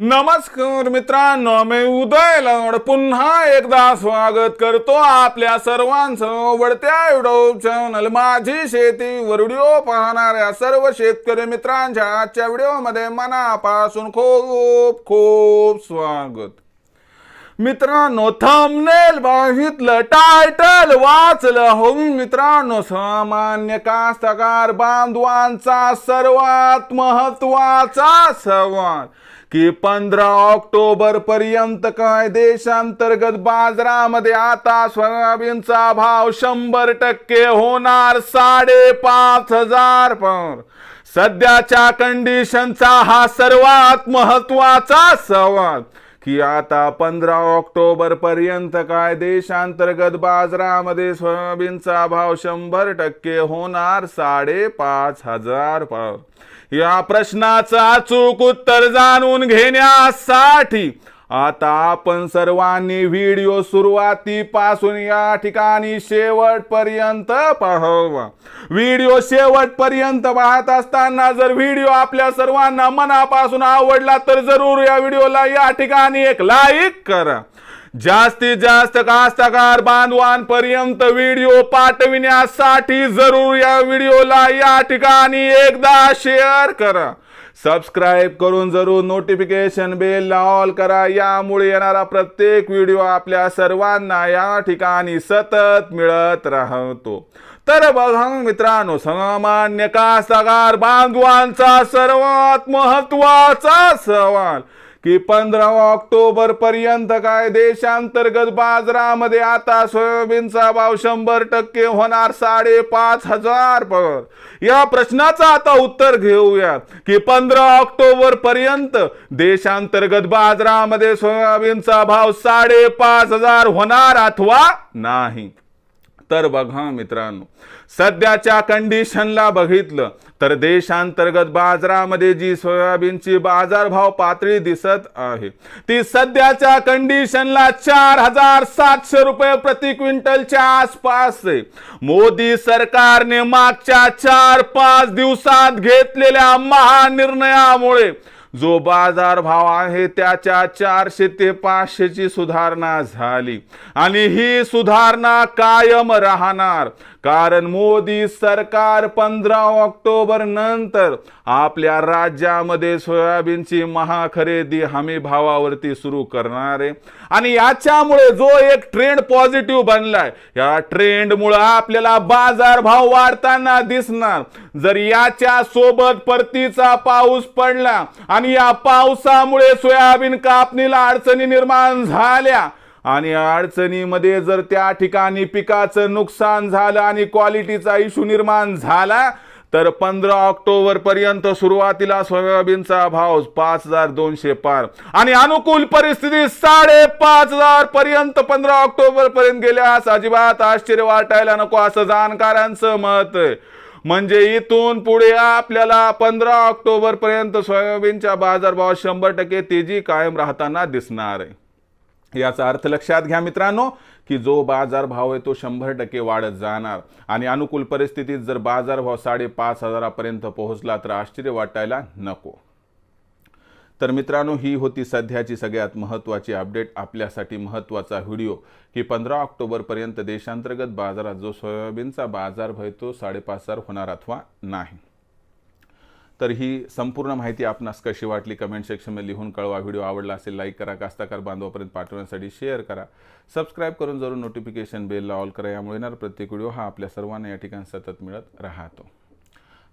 नमस्कार मित्रांनो मी उदय लवड. पुन्हा एकदा स्वागत करतो आपल्या सर्वांचं वडत्या युट्यूब चॅनल माझी शेती वर व्हिडिओ पाहणाऱ्या सर्व शेतकरी मित्रांच्या आजच्या व्हिडिओमध्ये मनापासून खूप खूप स्वागत. मित्रांनो थंबनेल बघितलं टायटल वाचलं. हो मित्रांनो सामान्य कास्तकार बांधवांचा सर्वात महत्त्वाचा सवाल. की पंधरा ऑक्टोबर पर्यंत काय देशांतर्गत बाजारामध्ये आता सोयाबीनचा भाव शंभर टक्के होणार साडेपाच हजार. पर सध्याच्या कंडिशनचा हा सर्वात महत्त्वाचा सवाल. की आता पंधरा ऑक्टोबर पर्यंत काय देशांतर्गत बाजारामध्ये सोयाबीनचा भाव शंभर टक्के होणार साडेपाच हजार पाव. या प्रश्नाचं अचूक उत्तर जाणून घेण्यासाठी आता आपण सर्वांनी व्हिडिओ सुरुवातीपासून या ठिकाणी शेवटपर्यंत पाहावा. व्हिडिओ शेवटपर्यंत पाहत असताना जर व्हिडिओ आपल्या सर्वांना मनापासून आवडला तर जरूर या व्हिडिओला या ठिकाणी एक लाईक करा. जास्तीत जास्त कास्तकार बांधवांपर्यंत व्हिडिओ पाठविण्यासाठी जरूर या व्हिडिओला या ठिकाणी एकदा शेअर करा. सबस्क्राईब करून जरूर नोटिफिकेशन बेलला ऑल करा. यामुळे येणारा प्रत्येक व्हिडिओ आपल्या सर्वांना या ठिकाणी सतत मिळत राहतो. तर बघा मित्रांनो सामान्य कास्तकार बांधवांचा सर्वात महत्त्वाचा सवाल. की पंधरा ऑक्टोबर पर्यंत काय देशांतर्गत बाजारामध्ये आता सोयाबीनचा भाव शंभर टक्के होणार साडेपाच हजार पर. या प्रश्नाचं आता उत्तर घेऊया की पंधरा ऑक्टोबर पर्यंत देशांतर्गत बाजारामध्ये सोयाबीनचा भाव साडेपाच हजार होणार अथवा नाही. तर बघा मित्रांनो. सध्याच्या कंडिशनला बघितलं तर देशांतर्गत बाजारामध्ये जी सोयाबीनची बाजारभाव पातळी दिसत आहे ती सध्याच्या कंडिशनला चार हजार सातशे रुपये प्रति क्विंटलच्या आसपास आहे. मोदी सरकारने मागच्या चार पाच दिवसात घेतलेल्या महानिर्णयामुळे जो बाजार भाव आहे त्याच्या चारशे ते पाचशेची सुधारणा झाली. आणि ही सुधारणा कायम राहणार. कारण मोदी सरकार पंधरा ऑक्टोबर नंतर आपल्या राज्यामध्ये सोयाबीनची महाखरेदी हमी भावावरती सुरू करणार आहे. आणि याच्यामुळे जो एक ट्रेंड पॉझिटिव्ह बनलाय या ट्रेंडमुळे आपल्याला बाजार भाव वाढताना दिसणार. जर याच्या सोबत परतीचा पाऊस पडला आणि या पावसामुळे सोयाबीन कापणीला अडचणी निर्माण झाल्या आणि अडचणीमध्ये जर त्या ठिकाणी पिकाचं नुकसान झालं आणि क्वालिटीचा इश्यू निर्माण झाला तर पंधरा ऑक्टोबर पर्यंत सुरुवातीला सोयाबीनचा भाव पाच हजार दोनशे पार. आणि अनुकूल परिस्थिती साडेपाच हजार पर्यंत पंधरा ऑक्टोबर पर्यंत गेल्यास अजिबात आश्चर्य वाटायला नको असं जाणकारांचं मत आहे. म्हणजे इथून पुढे आपल्याला पंधरा ऑक्टोबर पर्यंत सोयाबीनच्या बाजारभावात शंभर टक्के तेजी कायम राहताना दिसणार आहे. याचा अर्थ लक्षात घ्या मित्रांनो की जो बाजारभाव आहे तो शंभर टक्के वाढत जाणार. आणि अनुकूल परिस्थितीत जर बाजारभाव साडेपाच हजारापर्यंत पोहोचला तर आश्चर्य वाटायला नको. तर मित्रांनो ही होती सध्याची सगळ्यात महत्त्वाची अपडेट. आपल्यासाठी महत्त्वाचा व्हिडिओ की पंधरा ऑक्टोबरपर्यंत देशांतर्गत बाजारात जो सोयाबीनचा बाजार भय तो साडेपाच हजार होणार अथवा नाही. तर ही संपूर्ण माहिती आपणास कशी वाटली कमेंट सेक्शनमध्ये लिहून कळवा. व्हिडिओ आवडला असेल लाईक करा कास्ताकार बांधवापर्यंत पाठवण्यासाठी शेअर करा. सबस्क्राईब करून जरूर नोटिफिकेशन बेलला ऑल करा. यामुळे येणार प्रत्येक व्हिडिओ हा आपल्या सर्वांना या ठिकाणी सतत मिळत राहतो.